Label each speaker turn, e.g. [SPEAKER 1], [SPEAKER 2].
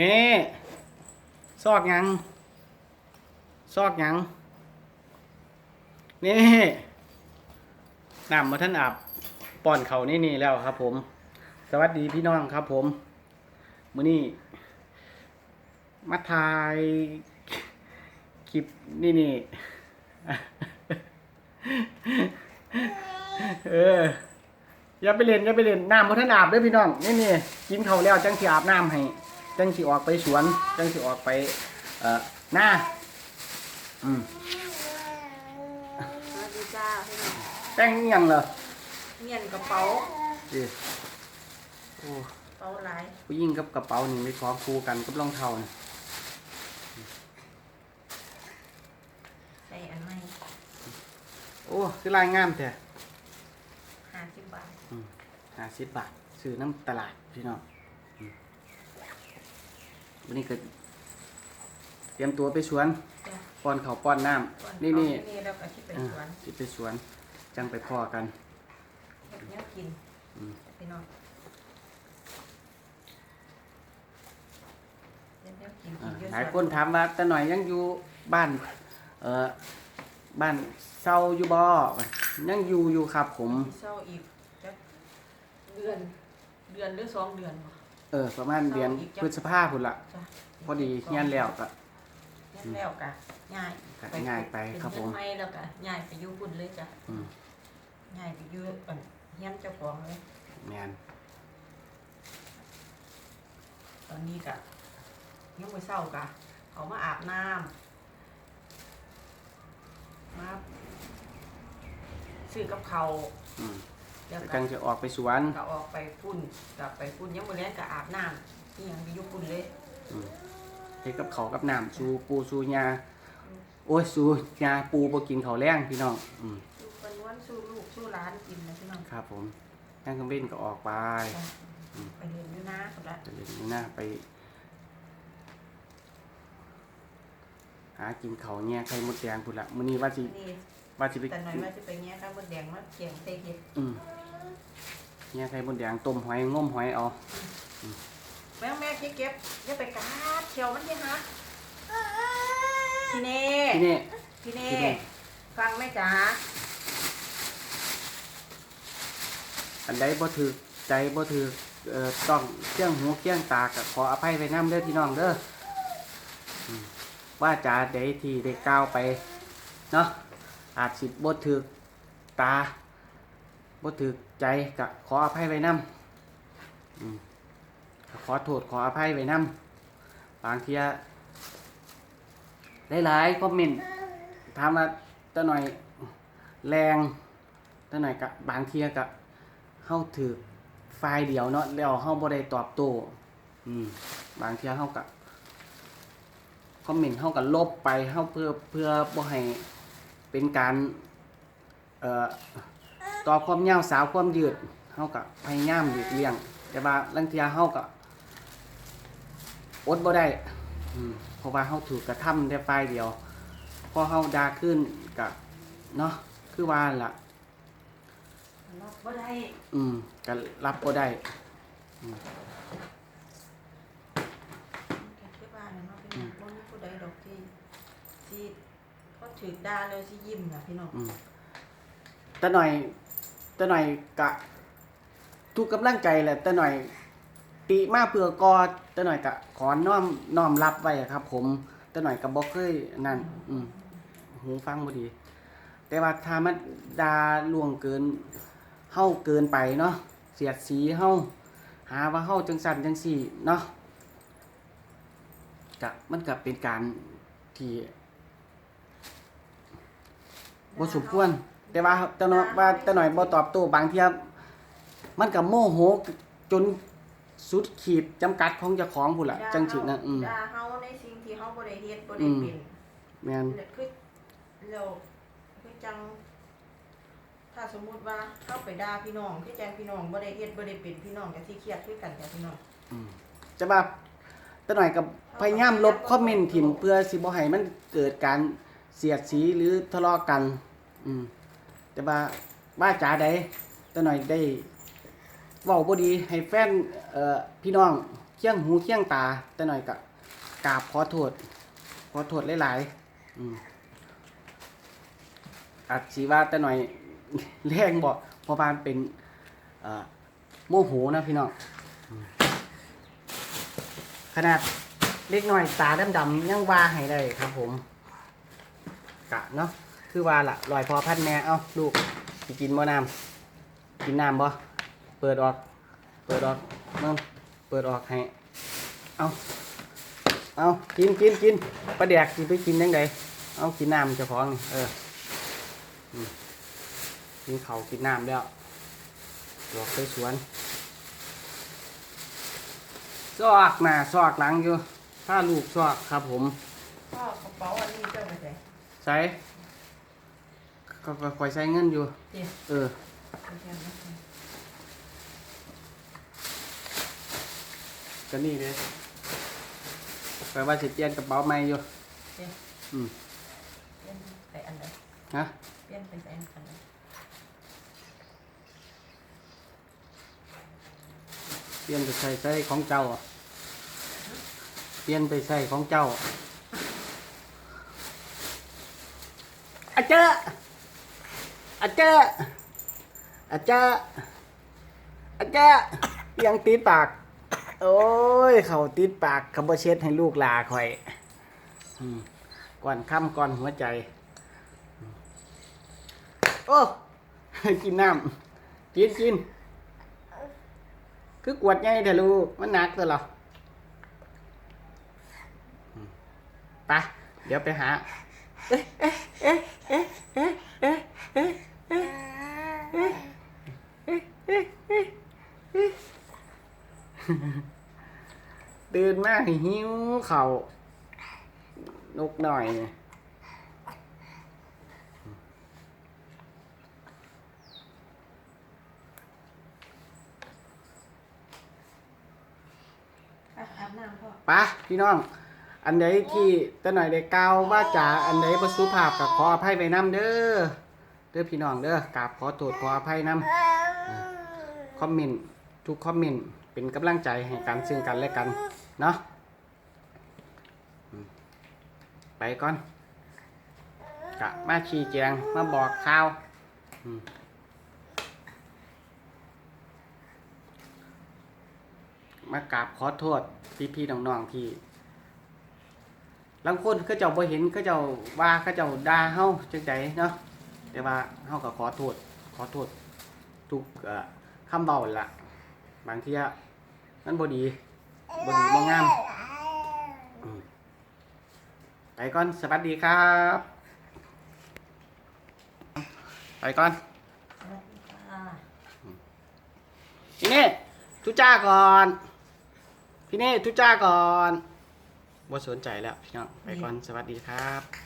[SPEAKER 1] นี่ซอกยัง ซอกยัง นี่น้ำมาท่านอาบป้อนเขานี่นี่แล้วครับผม สวัสดีพี่น้องครับผมมื้อนี้มาถ่ายคลิปนี่นี่เอออย่าไปเล่นอย่าไปเล่นน้ำมาท่านอาบด้วยพี่น้องนี่นี่กินเขาแล้วจังสิอาบน้ำให้ จังสิออกไปสวน จังสิออกไป เอ่อหน้าอืม
[SPEAKER 2] สวัสดีจ้าพี่น้อง
[SPEAKER 1] แป้งอิหยังเหรอ
[SPEAKER 2] เงียนกระเป๋า
[SPEAKER 1] ดิโอ้
[SPEAKER 2] เป๋าหลาย
[SPEAKER 1] ผู้หญิงกับกระเป๋านี่ไม่พร้อมคู่กันกับรองเท้านี่
[SPEAKER 2] ใส่อันใหม่
[SPEAKER 1] โอ้คือลายงามแต่
[SPEAKER 2] ห้าสิบบาท
[SPEAKER 1] ห้าสิบบาทซื้อน้ำตลาดพี่น้องอืม วันนี้ก็เตรียมตัวไปสวน
[SPEAKER 2] จ้ะ
[SPEAKER 1] ป้อนเขาวป้อนน้
[SPEAKER 2] ก่อำ
[SPEAKER 1] นี่นี่
[SPEAKER 2] เอาที่นี่แล้วก็ที่ไป
[SPEAKER 1] อ่า
[SPEAKER 2] สวน
[SPEAKER 1] ที่ไปสวนจังไปพ่อกัน
[SPEAKER 2] เห็ดเนี้ยกิน
[SPEAKER 1] อืม
[SPEAKER 2] พี่น้องเห็ดเนี้ยกิน
[SPEAKER 1] อ่า
[SPEAKER 2] กินเยอะ
[SPEAKER 1] หลายคนถามว่าแต่หน่อยยังอยู่บ้านเอ่อบ้านเศร้าอยู่บ่ยังอยู่อยู่ครับผม
[SPEAKER 2] มีเศร้าอีกจักเดือน เดือนหรือสองเดือนวะ
[SPEAKER 1] เออ ประมาณเดือน
[SPEAKER 2] เศร้าอีกจัก
[SPEAKER 1] พฤษภาพุ่นละ
[SPEAKER 2] จ้ะ
[SPEAKER 1] พอดีเฮียนแล้วก็
[SPEAKER 2] เฮียนแล้วกะง่าย
[SPEAKER 1] ก็ง่ายไปครับผม
[SPEAKER 2] เป็นเฮียนใหม่แล้วกะง่ายไปอยู่บุญเลยจ้ะ
[SPEAKER 1] อืม
[SPEAKER 2] ง่ายไปอยู่อันเฮียนเจ้าของเลย
[SPEAKER 1] แมน
[SPEAKER 2] ตอนนี้กะยังไม่เศร้ากะเขามาอาบน้ำมาซื้อกับเขาว
[SPEAKER 1] อืม
[SPEAKER 2] แล้ว
[SPEAKER 1] แล้ว
[SPEAKER 2] ก็
[SPEAKER 1] จังจะออกไปสวน
[SPEAKER 2] ก็ออกไปพุ่นกลับไปพุ่นยังไม่แล้งก็อาบน้ำนี่ยังไปอยุพุ่นเลย
[SPEAKER 1] อืมเฮ็ดกับเขาวกับน้ำสูปูสูยาโอ้ยสูยาปูบ่กินข้าวแรงพี่น้องอืม
[SPEAKER 2] สู้คนนวลสู้ลูกสู้ร้านกินนะพี่น้อง
[SPEAKER 1] ครับผมนั่งเครื่องบินก็ออกไป
[SPEAKER 2] ไปเรียนด้วยนะคนละ
[SPEAKER 1] ไปเล่นนี่นะไป หากินเขาวแง่ไข่มดแดงพุ่นละมื้อนี้ว่าสิ
[SPEAKER 2] นี่
[SPEAKER 1] ว่าสิไป
[SPEAKER 2] แต่หน่อยว่าจะไปเงี้ยข้าวบนแดงมาเกี่ยงใส่เห็ด
[SPEAKER 1] อืมแง่ไข่มดแดงต้มหอยงมหอยเอา
[SPEAKER 2] แม่แม่คิดเก็บอย่าไปกัดเขียวมันยังฮะพี่เน่
[SPEAKER 1] ที่นี่
[SPEAKER 2] พี่เน่
[SPEAKER 1] พี่เน่
[SPEAKER 2] ฟังไหมจ๊ะ
[SPEAKER 1] อันใดบ่ถือใจบ่ถือเอ่อต้องเกี้ยงหูเกี้ยงตาก็ขออภัยไปนํเด้อพี่น้องเด้ออืมว่าจาใดที่ได้กล่าวไปเนาะ อาจสิบ่ถือตาบ่ถือใจก็ขออภัยไว้นํอืมก็ขอโทษขออภัยไว้นํบางเทียหลายๆคอมเมนต์ถามว่าตะหน่อยแรงตะหน่อยก็บางเทียก็เฮาถือไฟล์เดียวเนาะแล้วเฮาบ่ได้ตอบโต้บางเทียเฮาก็คอมเมนต์เฮาก็ลบไปเฮาเพื่อเพื่อบ่ให้ เป็นการเอ่อตอบความยาวสาวความยืดเฮาก็พยายามหลีกเลี่ยง แต่ว่าลางเที่ยเฮาก็อดบ่ได้อืมเพราะว่าเฮาถูกกระทำแต่ไฟล์เดียวพอเฮาด่าขึ้นก็เนาะคือว่าล่ะ
[SPEAKER 2] รับบ่ได้
[SPEAKER 1] อืมก็รับก็ได้
[SPEAKER 2] แค่คิดว่าเนี่ยเนาะพี่น้องบ่มีผู้ใดดอกที่ที่ ถือดาแล้วสิยิ้มนะพี่น้อง
[SPEAKER 1] อืมแต่หน่อยแต่หน่อยกะ ทุกกำลังใจแหละแต่หน่อย ติมาเพื่อกอแต่หน่อยกะขอน้อมน้อมรับไว้ครับ ผมแต่หน่อยก็บ่เคยนั่น อืมหูฟังบ่ดี แต่ว่าถ้ามันดาล่วงเกินเฮาเกินไปเนาะเสียดสีเฮาหาว่าเฮาจังสั่นจังสี่ เนาะกะมันก็เป็นการที่ บ่สมควรแต่ว่าแต่น้อยว่าแต่หน่อยบ่ตอบโต้บางเทียมันก็โมโหจนสุดขีดจำกัดของเจ้าของพุ่นล่ะจังสินะอืม
[SPEAKER 2] ด่าเฮาในสิ่งที่เฮาบ่ได้เฮ็ดบ่
[SPEAKER 1] อื
[SPEAKER 2] ได้
[SPEAKER 1] ม
[SPEAKER 2] เป็น
[SPEAKER 1] แม่น
[SPEAKER 2] เนี่ยคือแล้วคือจังถ้าสมมุติว่าเข้าไปด่าพี่น้องคือจังพี่น้องบ่ได้เฮ็ดบ่ได้เป็นพี่น้องก็สิเครียดคือกันจ้ะพี่น้อง
[SPEAKER 1] อืมจะว่าแต่หน่อยก็พยายามลบคอมเมนต์ถิ่มเพื่อสิบ่ให้มันเกิดการ เสียดสีหรือทะเลาะกัน อืม แต่ว่าว่าจาใดแต่หน่อยได้เว้าบ่ดีให้แฟนเอ่อพี่น้องคคียงหูเคียงตา แต่หน่อยก็กราบขอโทษขอโทษหลายๆอืมอาจสิว่าแต่หน่อยแรงบ่เพราะว่านเป็นเอ่อโมโหนะพี่น้องขนาดเล็กน้อยตาดำๆยังว่าให้ได้ครับผม กะเนาะคือว่าละลอยพอพัดแม่เอ้าลูกสิกินบ่น้ำกินน้ำบ่เปิดออก เปิดออกมึงเปิดออกให้เอาเอากินกินกินปลาแดกสิไปกินยังไงเอากินน้ำเจ้าของนี่เออกินเขากินน้ำแล้วดอกไปสวนซอกหน้าซอกหลังอยู่ถ้าลูกซอกครับผม
[SPEAKER 2] พ่อกระเป๋าอันนี้เจ้าไปใส่
[SPEAKER 1] ใช้ก็ก็คอยใช้เงินอยู่
[SPEAKER 2] เดี๋ยว
[SPEAKER 1] เออ
[SPEAKER 2] เอาแค่นั้น
[SPEAKER 1] ก็นี่เลยแปลว่าสิเปลี่ยนกระเป๋าใหม่อยู่
[SPEAKER 2] เดี๋ยว
[SPEAKER 1] อืม
[SPEAKER 2] เปลี่ยนไปอันใด
[SPEAKER 1] ฮะ
[SPEAKER 2] เปลี่ยนไปใส่อันใด
[SPEAKER 1] เปลี่ยนไปใส่ใส่ของเจ้าอะเปลี่ยนไปใส่ของเจ้า อาเจ้อาเจ้อาเจ้อาเจ้ยังติดปาก โอ้ย เขาติดปากเขาบ่เช็ดให้ลูกลาคอยก่อนค่ำก่อนหัวใจ โอ้กินน้ำกินกินคือกวดไงเถอะลูก มันหนักตัวหรอไปเดี๋ยวไปหา ตื่นมากหิวเข่านกหน่อยไปพี่น้อง อันใดที่ตะหน่อยได้กล่าวว่าจาอันใดประสุภาพกับขออภัยไปน้ำเด้อเด้อพี่น้องเด้อกราบขอโทษขออภัยน้ำคอมเมนต์ทุกคอมเมนต์เป็นกำลังใจให้กันซึ่งกันและกันเนาะอืมไปก่อนกะมาชี้แจงมาบอกข่าวอืมมากราบขอโทษพี่พี่ๆน้องๆที่ บางคนเขาเจ้าบ่เห็นเขาเจ้าว่าเขาเจ้าด่าเฮาจังไดเนาะแต่ว่าเฮาก็ขอโทษขอโทษทุกเอ่อคำเบาละบางทีมันบ่ดีบ่ดีบ่งามไปก่อนสวัสดีครับ ไปก่อน
[SPEAKER 2] สวัสดีค่ะ
[SPEAKER 1] พี่เน่ทุจ้าก่อน พี่เน่ทุจ้าก่อน บ่สนใจแล้วพี่น้องไปก่อนสวัสดีครับ